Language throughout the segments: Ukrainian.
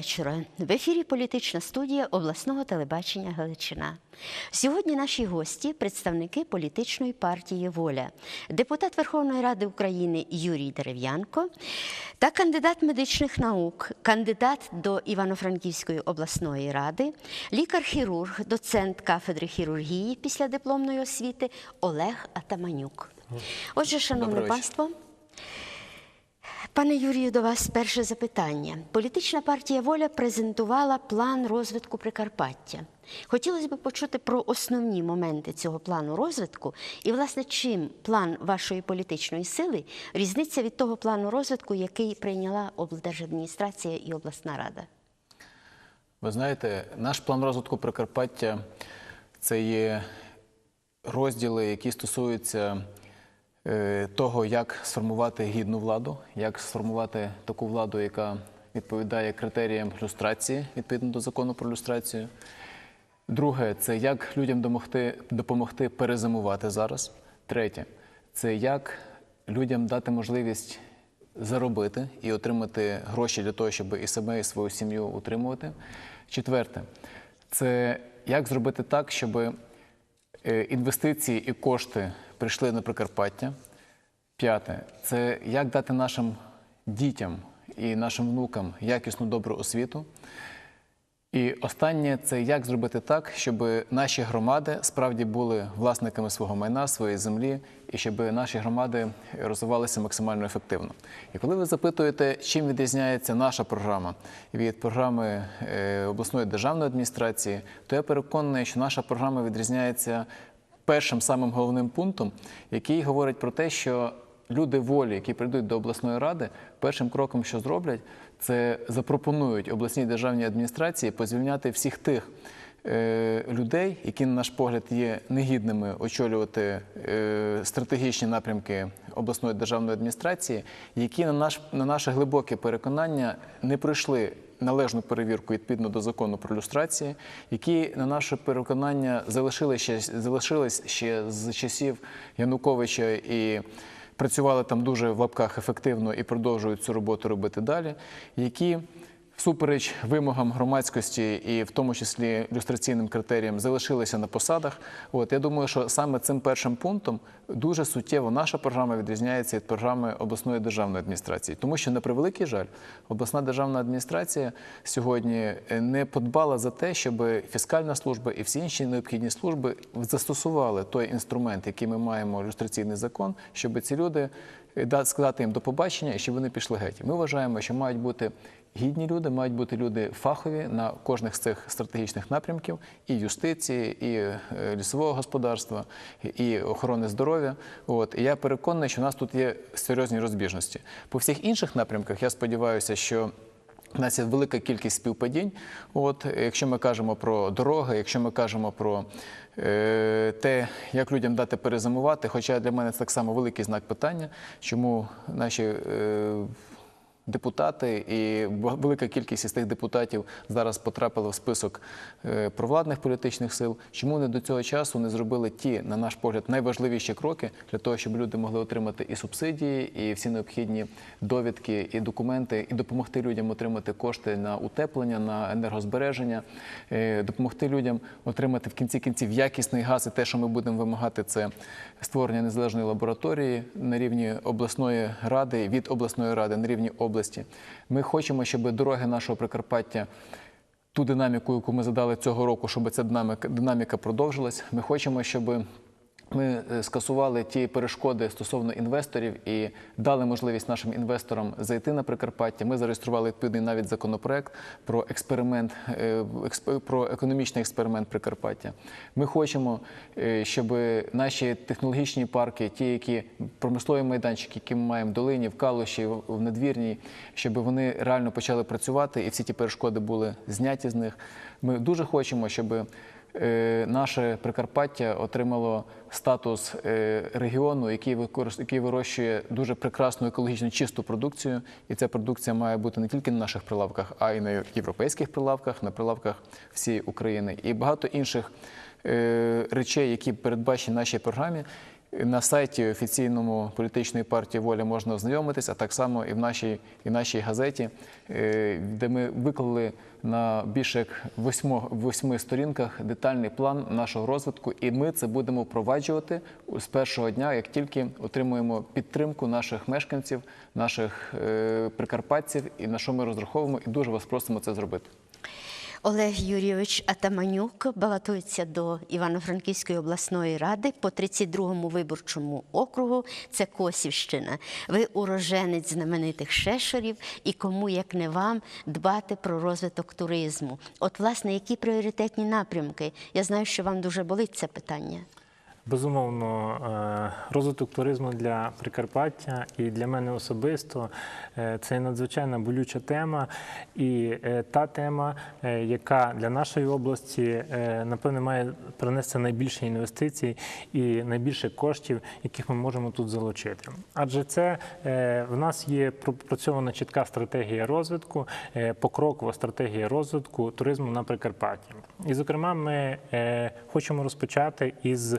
вечора. В ефірі політична студія обласного телебачення Галичина. Сьогодні наші гості представники політичної партії Воля, депутат Верховної Ради України Юрій Дерев'янко та кандидат медичних наук, кандидат до Івано-Франківської обласної ради, лікар-хірург, доцент кафедри хірургії після дипломної освіти Олег Атаманюк. Отже, шановне панство. Пане Юрію, до вас перше запитання. Політична партія Воля презентувала план розвитку Прикарпаття. Хотілося б почути про основні моменти цього плану розвитку і, власне, чим план вашої політичної сили різниця від того плану розвитку, який прийняла облдержадміністрація і обласна рада. Ви знаєте, наш план розвитку Прикарпаття це є розділи, які стосуються того, як сформувати гідну владу, як сформувати таку владу, яка відповідає критеріям люстрації відповідно до закону про люстрацію. Друге, це як людям домогти, допомогти перезимувати зараз. Третє, це як людям дати можливість заробити і отримати гроші для того, щоб і себе, і свою сім'ю утримувати. Четверте, це як зробити так, щоб е, інвестиції і кошти прийшли на Прикарпаття. П'яте це як дати нашим дітям і нашим внукам якісну добру освіту. І останнє це як зробити так, щоб наші громади справді були власниками свого майна, своєї землі, і щоб наші громади розвивалися максимально ефективно. І коли ви запитуєте, чим відрізняється наша програма від програми е, обласної державної адміністрації, то я переконаний, що наша програма відрізняється першим самим головним пунктом, який говорить про те, що люди волі, які прийдуть до обласної ради, першим кроком, що зроблять, це запропонують обласній державній адміністрації позвільняти всіх тих е, людей, які, на наш погляд, є негідними очолювати е, стратегічні напрямки обласної державної адміністрації, які на на наше глибоке переконання не пройшли належну перевірку відповідно до закону про люстрації, які на наше переконання залишилися залишились ще з часів Януковича і працювали там дуже в лапках ефективно і продовжують цю роботу робити далі, які всупереч вимогам громадськості і в тому числі люстраційним критеріям залишилися на посадах. От я думаю, що саме цим першим пунктом дуже суттєво наша програма відрізняється від програми обласної державної адміністрації, тому що на превеликий жаль, обласна державна адміністрація сьогодні не подбала за те, щоб фіскальна служба і всі інші необхідні служби застосували той інструмент, який ми маємо люстраційний закон, щоб ці люди да- сказати їм до побачення і щоб вони пішли геть. Ми вважаємо, що мають бути гідні люди, мають бути люди фахові на кожних з цих стратегічних напрямків і юстиції, і е, лісового господарства, і охорони здоров'я. От і я переконаний, що у нас тут є серйозні розбіжності. По всіх інших напрямках я сподіваюся, що у нас є велика кількість співпадінь. От, якщо ми кажемо про дороги, якщо ми кажемо про е, те, як людям дати перезимувати, хоча для мене це так само великий знак питання, чому наші е, депутати і велика кількість із тих депутатів зараз потрапили в список е, провладних політичних сил. Чому вони до цього часу не зробили ті, на наш погляд, найважливіші кроки для того, щоб люди могли отримати і субсидії, і всі необхідні довідки, і документи, і допомогти людям отримати кошти на утеплення, на енергозбереження, е, допомогти людям отримати в кінці кінців якісний газ. І те, що ми будемо вимагати, це створення незалежної лабораторії на рівні обласної ради від обласної ради на рівні області. Ми хочемо, щоб дороги нашого Прикарпаття. Ту динаміку, яку ми задали цього року, щоб ця динаміка, динаміка продовжилась. Ми хочемо, щоб ми е, скасували ті перешкоди стосовно інвесторів і дали можливість нашим інвесторам зайти на Прикарпаття. Ми зареєстрували відповідний навіть законопроект про експеримент, е, про економічний експеримент Прикарпаття. Ми хочемо, е, щоб наші технологічні парки, ті, які промислові майданчики, які ми маємо в долині, в Калуші, в Надвірній, щоб вони реально почали працювати і всі ті перешкоди були зняті з них. Ми дуже хочемо, щоб наше Прикарпаття отримало статус е, регіону, який який вирощує дуже прекрасну екологічно чисту продукцію. І ця продукція має бути не тільки на наших прилавках, а й на європейських прилавках, на прилавках всієї України. І багато інших е, речей, які передбачені нашій програмі. На сайті офіційному політичної партії Воля можна ознайомитись, а так само і в нашій, і в нашій газеті, е, де ми виклали на більше як восьмо, восьми сторінках детальний план нашого розвитку, і ми це будемо впроваджувати з першого дня, як тільки отримуємо підтримку наших мешканців, наших е, прикарпатців, і на що ми розраховуємо, і дуже вас просимо це зробити. Олег Юрійович Атаманюк балотується до Івано-Франківської обласної ради по 32-му виборчому округу. Це Косівщина. Ви уроженець знаменитих шешерів, і кому як не вам дбати про розвиток туризму. От, власне, які пріоритетні напрямки? Я знаю, що вам дуже болить це питання. Безумовно, е, розвиток туризму для Прикарпаття і для мене особисто е, це надзвичайно болюча тема, і е, та тема, яка для нашої області напевне має принести найбільше інвестицій і найбільше коштів, яких ми можемо тут залучити. Адже це в нас є пропрацьована чітка стратегія розвитку, покрокова стратегія розвитку туризму на Прикарпатті. І, зокрема, ми хочемо розпочати із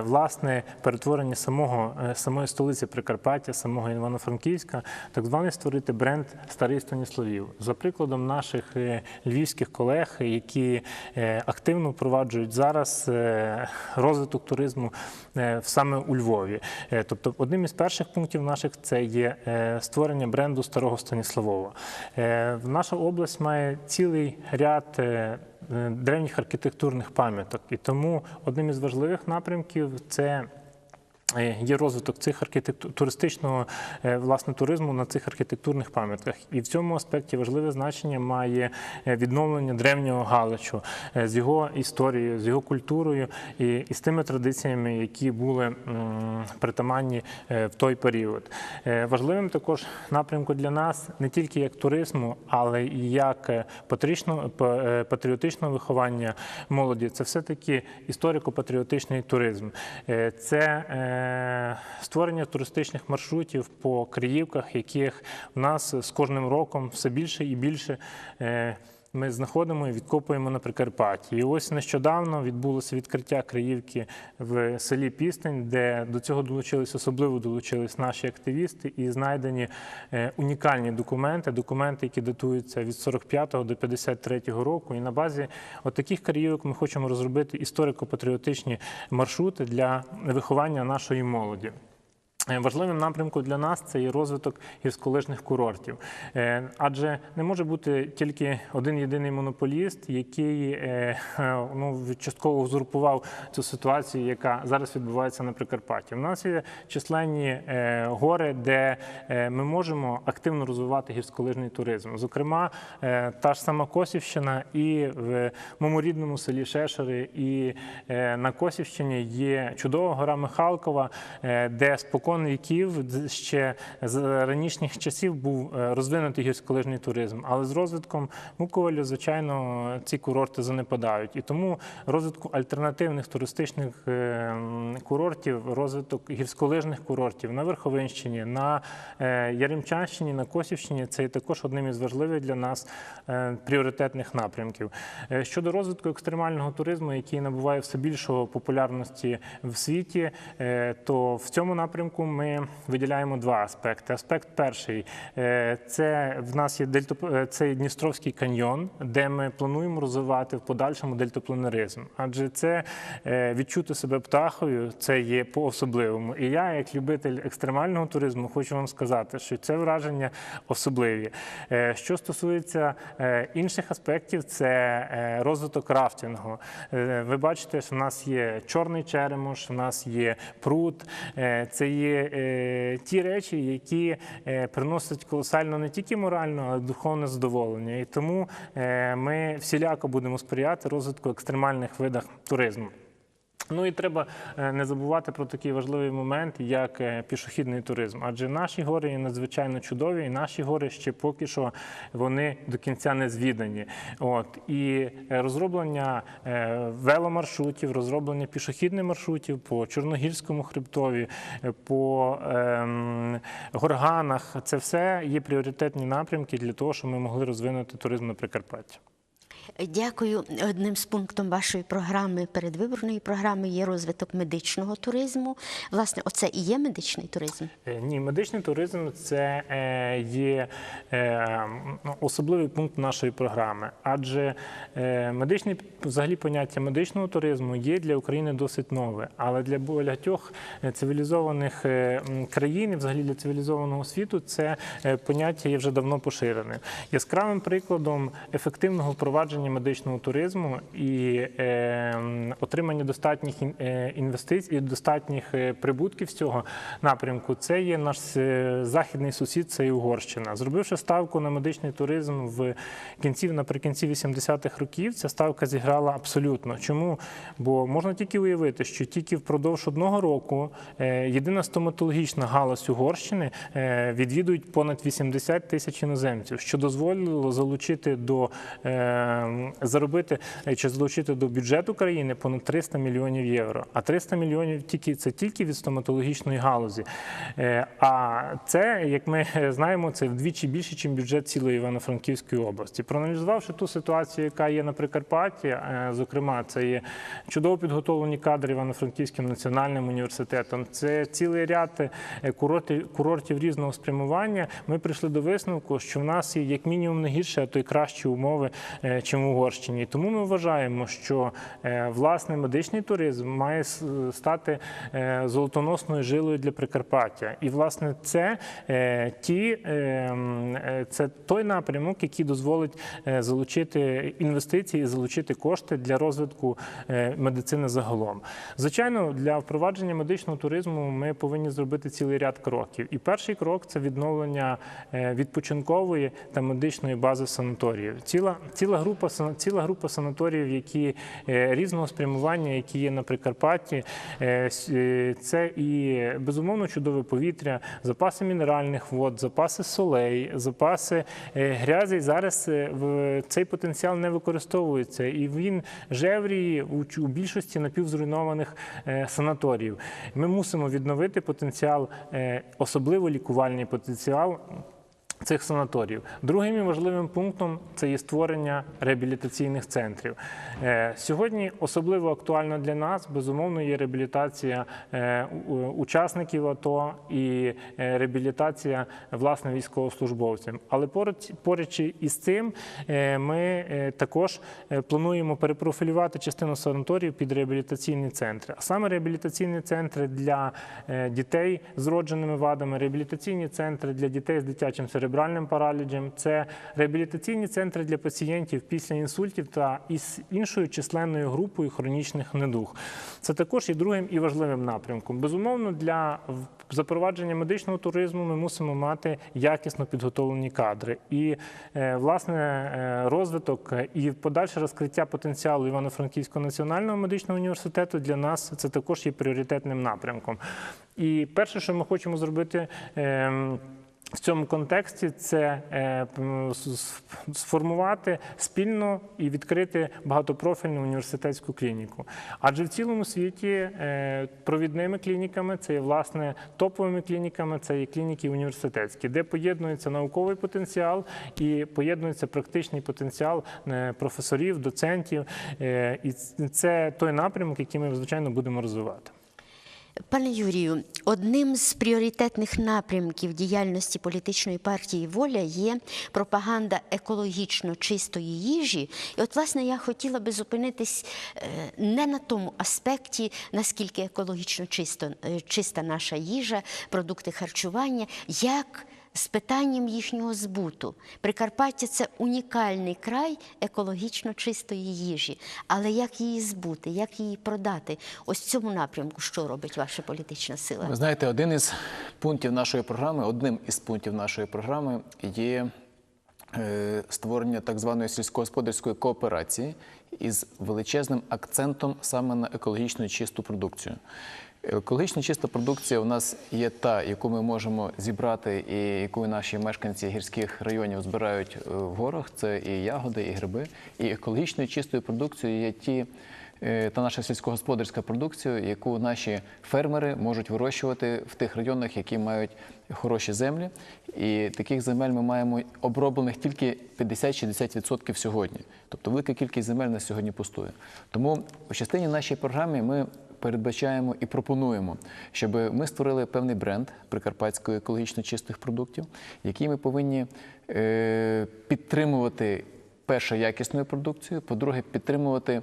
власне перетворення самого е, самої столиці Прикарпаття, самого Івано-Франківська, так званий створити бренд Старий Станіславів. За прикладом наших е, львівських колег, які е, активно впроваджують зараз е, розвиток туризму е, саме у Львові. Е, Тобто, одним із перших пунктів наших це є е, створення бренду Старого Станіславова. Е, Наша область має цілий ряд. е, е, древніх архітектурних пам'яток. І тому одним із важливих напрямків це. Е, Є розвиток цих архітектур туристичного е, власне туризму на цих архітектурних пам'ятках, і в цьому аспекті важливе значення має е, відновлення древнього Галичу з його історією, з його культурою і, і з тими традиціями, які були притаманні в той період. Важливим також напрямком для нас не тільки як туризму, але і як патріотичного- па- патріотичного виховання молоді. Це все-таки історико-патріотичний туризм. Це створення туристичних маршрутів по Криївках, яких в нас з кожним роком все більше і більше. Ми знаходимо і відкопуємо на Прикарпатті. І ось нещодавно відбулося відкриття Криївки в селі Пістень, де до цього долучились, особливо долучились наші активісти, і знайдені е, унікальні документи, документи, які датуються від 45 до 53 року. І на базі от таких Криївок ми хочемо розробити історико-патріотичні маршрути для виховання нашої молоді. Е, Важливим напрямком для нас це є розвиток гірськолижних курортів, Е, адже не може бути тільки один єдиний монополіст, який е, ну, частково узурпував цю ситуацію, яка зараз відбувається на Прикарпатті. У нас є численні гори, де ми можемо активно розвивати гірськолижний туризм. Зокрема, та ж сама Косівщина і в моєму рідному селі Шешери, і на Косівщині є чудова гора Михалкова, де спокон віків ще з ранішніх часів був е, розвинутий гірськолижний туризм. Але з розвитком Муковеля, звичайно, ці курорти занепадають. І тому розвитку альтернативних туристичних е, курортів, розвиток гірськолижних курортів на Верховинщині, на е, Яремчанщині, на Косівщині це є також одним із важливих для нас пріоритетних напрямків. Щодо розвитку екстремального туризму, який набуває все більшого популярності в світі, то в цьому напрямку ми виділяємо два аспекти. Аспект перший е, це в нас є дельтоп... е, це Дністровський каньйон, де ми плануємо розвивати в подальшому дельтапланеризм. Адже це е, відчути себе птахою, це є по-особливому. І я, як любитель екстремального туризму, хочу вам сказати, що це враження особливі. Що стосується інших аспектів, це розвиток рафтингу. Ви бачите, що в нас є чорний черемош, в нас є пруд. Це є ті речі, які е, приносять колосально не тільки моральне, але й духовне задоволення. І тому е, ми всіляко будемо сприяти розвитку екстремальних видах туризму. Ну і треба е, не забувати про такий важливий момент, як е, пішохідний туризм. Адже наші гори є надзвичайно чудові, і наші гори ще поки що вони до кінця не звідані. От і е, розроблення веломаршрутів, розроблення пішохідних маршрутів по Чорногірському хребтові, по ем, горганах це все є пріоритетні напрямки для того, щоб ми могли розвинути туризм на Прикарпатті. Дякую. Одним з пунктом вашої програми, передвиборної програми, є розвиток медичного туризму. Власне, оце і є медичний туризм. Е, Ні, медичний туризм це е, є е, особливий пункт нашої програми, адже медичний взагалі поняття медичного туризму є для України досить нове, але для багатьох цивілізованих країн, взагалі для цивілізованого світу, це поняття є вже давно поширеним. Яскравим прикладом ефективного впровадження медичного туризму і е, отримання достатніх е, інвестицій достатніх е, прибутків з цього напрямку, це є наш е, західний сусід, це і Угорщина. Зробивши ставку на медичний туризм в кінці, наприкінці 80-х років, ця ставка зіграла абсолютно. Чому? Бо можна тільки уявити, що тільки впродовж одного року єдина стоматологічна галузь Угорщини відвідують понад 80 тисяч іноземців, що дозволило залучити до заробити е, чи залучити до бюджету країни понад 300 мільйонів євро. А 300 мільйонів тільки це тільки від стоматологічної галузі. Е, А це, як ми знаємо, це вдвічі більше, ніж бюджет цілої Івано-Франківської області. Проаналізувавши ту ситуацію, яка є на Прикарпатті, е, зокрема, це є чудово підготовлені кадри Івано-Франківським національним університетом. Це цілий ряд е, курортів, різного спрямування. Ми прийшли до висновку, що в нас є як мінімум не гірше, а то й кращі умови, е, чим в Угорщині. Тому ми вважаємо, що е, власне медичний туризм має стати е, золотоносною жилою для Прикарпаття. І власне це е, ті це той напрямок, який дозволить залучити інвестиції і залучити кошти для розвитку медицини загалом. Звичайно, для впровадження медичного туризму ми повинні зробити цілий ряд кроків. І перший крок це відновлення відпочинкової та медичної бази санаторіїв. Ціла ціла група сан- ціла група санаторіїв, які е, різного спрямування, які є на Прикарпатті. Е, е, Це і безумовно чудове повітря, запаси мінеральних вод, запаси солей, запаси грязі. Зараз цей потенціал не використовується, і він жевріє у більшості напівзруйнованих санаторіїв. Ми мусимо відновити потенціал, особливо лікувальний потенціал цих санаторіїв. Другим важливим пунктом це є створення реабілітаційних центрів. Е, Сьогодні особливо актуально для нас, безумовно, є реабілітація е, учасників АТО і е, реабілітація власне військовослужбовців. Але поруч, із цим ми також плануємо перепрофілювати частину санаторіїв під реабілітаційні центри. А саме реабілітаційні центри для дітей з родженими вадами, реабілітаційні центри для дітей з дитячим церебральним параліджем, це реабілітаційні центри для пацієнтів після інсультів та із іншою численною групою хронічних недуг. Це також є другим і важливим напрямком. Безумовно, для запровадження медичного туризму ми мусимо мати якісно підготовлені кадри. І е, власне е, розвиток і подальше розкриття потенціалу Івано-Франківського національного медичного університету для нас це також є пріоритетним напрямком. І перше, що ми хочемо зробити. В цьому контексті це е, сформувати спільно і відкрити багатопрофільну університетську клініку. Адже в цілому світі е, провідними клініками це є власне топовими клініками, це є клініки університетські, де поєднується науковий потенціал і поєднується практичний потенціал е, професорів, доцентів. І це той напрямок, який ми звичайно будемо розвивати. Пане Юрію, одним з пріоритетних напрямків діяльності політичної партії Воля є пропаганда екологічно чистої їжі. І от, власне, я хотіла би зупинитись е, не на тому аспекті, наскільки екологічно чисто, е, чиста наша їжа, продукти харчування, як з питанням їхнього збуту. Прикарпаття це унікальний край екологічно чистої їжі. Але як її збути, як її продати? Ось в цьому напрямку, що робить ваша політична сила? Ви знаєте, один із пунктів нашої програми, одним із пунктів нашої програми є е, створення так званої сільськогосподарської кооперації із величезним акцентом саме на екологічно чисту продукцію. Екологічно чиста продукція у нас є та, яку ми можемо зібрати, і яку наші мешканці гірських районів збирають е, в горах. Це і ягоди, і гриби. І екологічною чистою продукцією є ті е, та наша сільськогосподарська продукція, яку наші фермери можуть вирощувати в тих районах, які мають хороші землі. І таких земель ми маємо оброблених тільки 50-60% сьогодні. Тобто велика кількість земель на сьогодні пустує. Тому в частині нашої програми ми передбачаємо і пропонуємо, щоб ми створили певний бренд прикарпатської екологічно чистих продуктів, який ми повинні е, підтримувати перше якісною продукцією, по-друге, підтримувати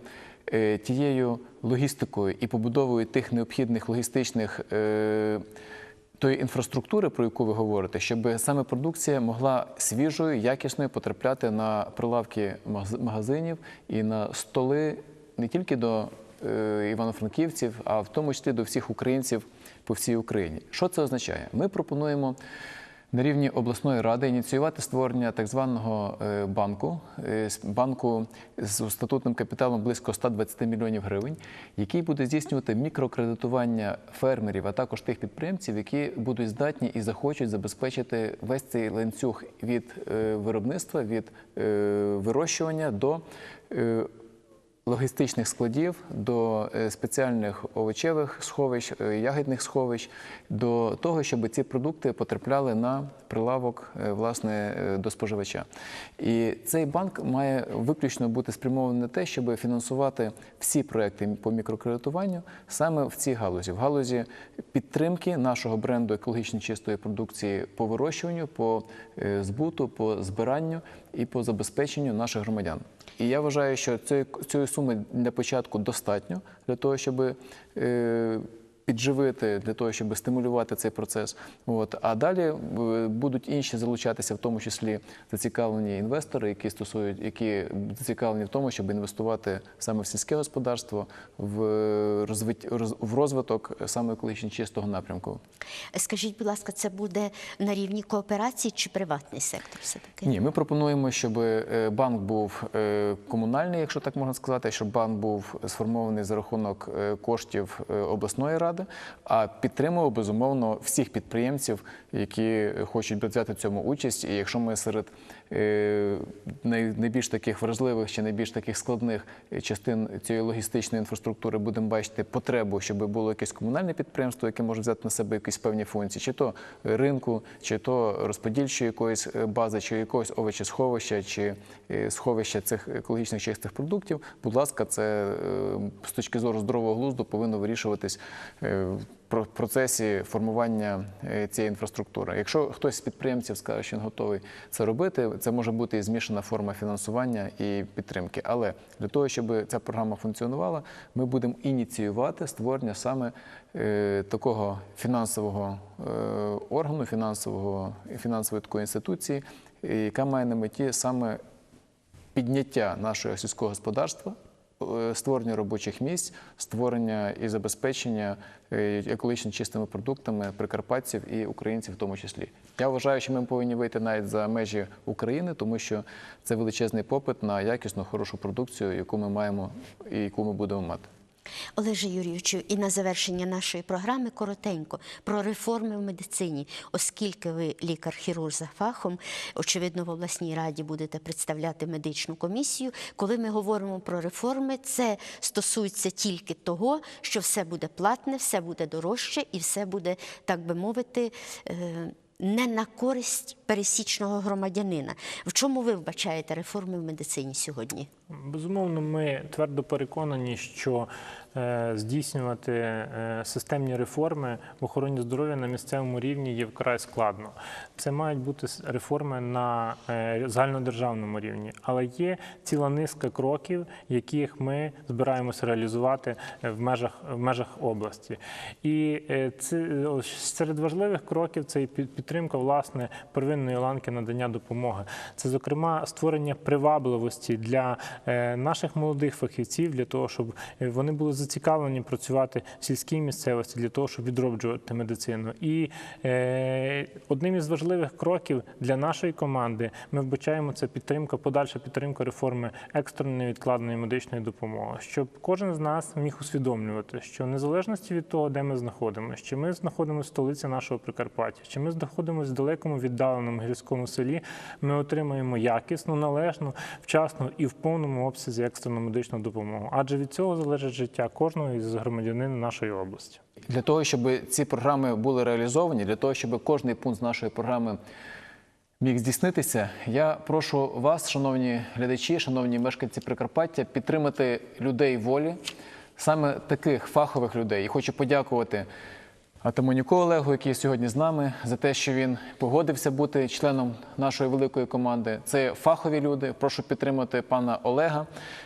е, тією логістикою і побудовою тих необхідних логістичних. Е, тої інфраструктури, про яку ви говорите, щоб саме продукція могла свіжою, якісною потрапляти на прилавки магазинів і на столи не тільки до івано-франківців, а в тому числі до всіх українців по всій Україні. Що це означає? Ми пропонуємо на рівні обласної ради ініціювати створення так званого е, банку, е, банку з статутним капіталом близько 120 мільйонів гривень, який буде здійснювати мікрокредитування фермерів, а також тих підприємців, які будуть здатні і захочуть забезпечити весь цей ланцюг від е, виробництва, від е, вирощування до е, логістичних складів, до е, спеціальних овочевих сховищ, е, ягідних сховищ, до того, щоб ці продукти потрапляли на прилавок е, власне до споживача. І цей банк має виключно бути спрямований на те, щоб фінансувати всі проекти по мікрокредитуванню саме в цій галузі, в галузі підтримки нашого бренду екологічно чистої продукції по вирощуванню, по збуту, по збиранню і по забезпеченню наших громадян. І я вважаю, що цієї, суми для початку достатньо для того, щоб е, підживити, для того, щоб стимулювати цей процес. От. А далі е, будуть інші залучатися, в тому числі зацікавлені інвестори, які стосують, які зацікавлені в тому, щоб інвестувати саме в сільське господарство, в, розвит, в розвиток саме екологічно чистого напрямку. Скажіть, будь ласка, це буде на рівні кооперації чи приватний сектор все-таки? Ні, ми пропонуємо, щоб е, банк був е, комунальний, якщо так можна сказати, щоб банк був сформований за рахунок е, коштів е, обласної ради, а підтримував безумовно всіх підприємців, які хочуть взяти цьому участь. І якщо ми серед найбільш таких вразливих чи найбільш таких складних е, частин цієї логістичної інфраструктури будемо бачити потребу, щоб було якесь комунальне підприємство, яке може взяти на себе якісь певні функції, чи то ринку, чи то розподільчої якоїсь е, бази, чи якогось овочесховища, чи е, сховища цих екологічних чистих продуктів. Будь ласка, це е, з точки зору здорового глузду повинно вирішуватись е, процесі формування е, цієї інфраструктури. Якщо хтось з підприємців скаже, що він готовий це робити, це може бути і змішана форма фінансування і підтримки. Але для того, щоб ця програма функціонувала, ми будемо ініціювати створення саме е, такого фінансового е, органу, фінансового фінансової такої інституції, яка має на меті саме підняття нашого сільського господарства, створення робочих місць, створення і забезпечення е, екологічно чистими продуктами прикарпатців і українців в тому числі. Я вважаю, що ми повинні вийти навіть за межі України, тому що це величезний попит на якісну, хорошу продукцію, яку ми маємо і яку ми будемо мати. Олеже Юрійовичу, і на завершення нашої програми коротенько про реформи в медицині, оскільки ви лікар-хірург за фахом, очевидно, в обласній раді будете представляти медичну комісію. Коли ми говоримо про реформи, це стосується тільки того, що все буде платне, все буде дорожче і все буде, так би мовити, е, не на користь пересічного громадянина. В чому ви вбачаєте реформи в медицині сьогодні? Безумовно, ми твердо переконані, що е, здійснювати е, системні реформи в охороні здоров'я на місцевому рівні є вкрай складно. Це мають бути реформи на е, загальнодержавному рівні, але є ціла низка кроків, яких ми збираємося реалізувати в межах в межах області. І це серед важливих кроків це і підтримка власне первинної ланки надання допомоги. Це, зокрема, створення привабливості для е, наших молодих фахівців, для того, щоб е, вони були зацікавлені працювати в сільській місцевості, для того, щоб відроджувати медицину. І е, одним із важливих кроків для нашої команди ми вбачаємо це підтримка, подальша підтримка реформи екстреної невідкладної медичної допомоги, щоб кожен з нас міг усвідомлювати, що в незалежності від того, де ми знаходимося, чи ми знаходимося в столиці нашого Прикарпаття, чи ми знаходимося в далекому віддаленому віддаленому гірському селі, ми отримаємо якісну, належну, вчасну і в повному обсязі екстрену медичну допомогу. Адже від цього залежить життя кожного із громадянина нашої області. Для того, щоб ці програми були реалізовані, для того, щоб кожний пункт з нашої програми міг здійснитися, я прошу вас, шановні глядачі, шановні мешканці Прикарпаття, підтримати людей волі, саме таких фахових людей. І хочу подякувати Атаманюку Олегу, який сьогодні з нами, за те, що він погодився бути членом нашої великої команди. Це фахові люди. Прошу підтримати пана Олега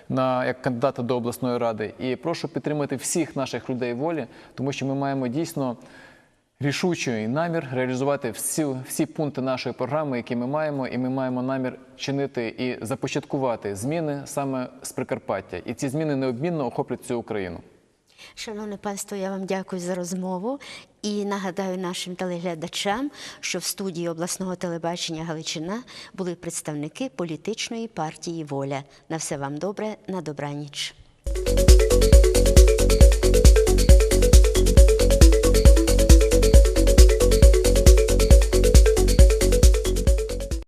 на як кандидата до обласної ради. І прошу підтримати всіх наших людей волі, тому що ми маємо дійсно рішучий намір реалізувати всі, всі пункти нашої програми, які ми маємо, і ми маємо намір чинити і започаткувати зміни саме з Прикарпаття. І ці зміни неодмінно охоплять цю Україну. Шановне панство, я вам дякую за розмову і нагадаю нашим телеглядачам, що в студії обласного телебачення Галичина були представники політичної партії Воля. На все вам добре, на добраніч.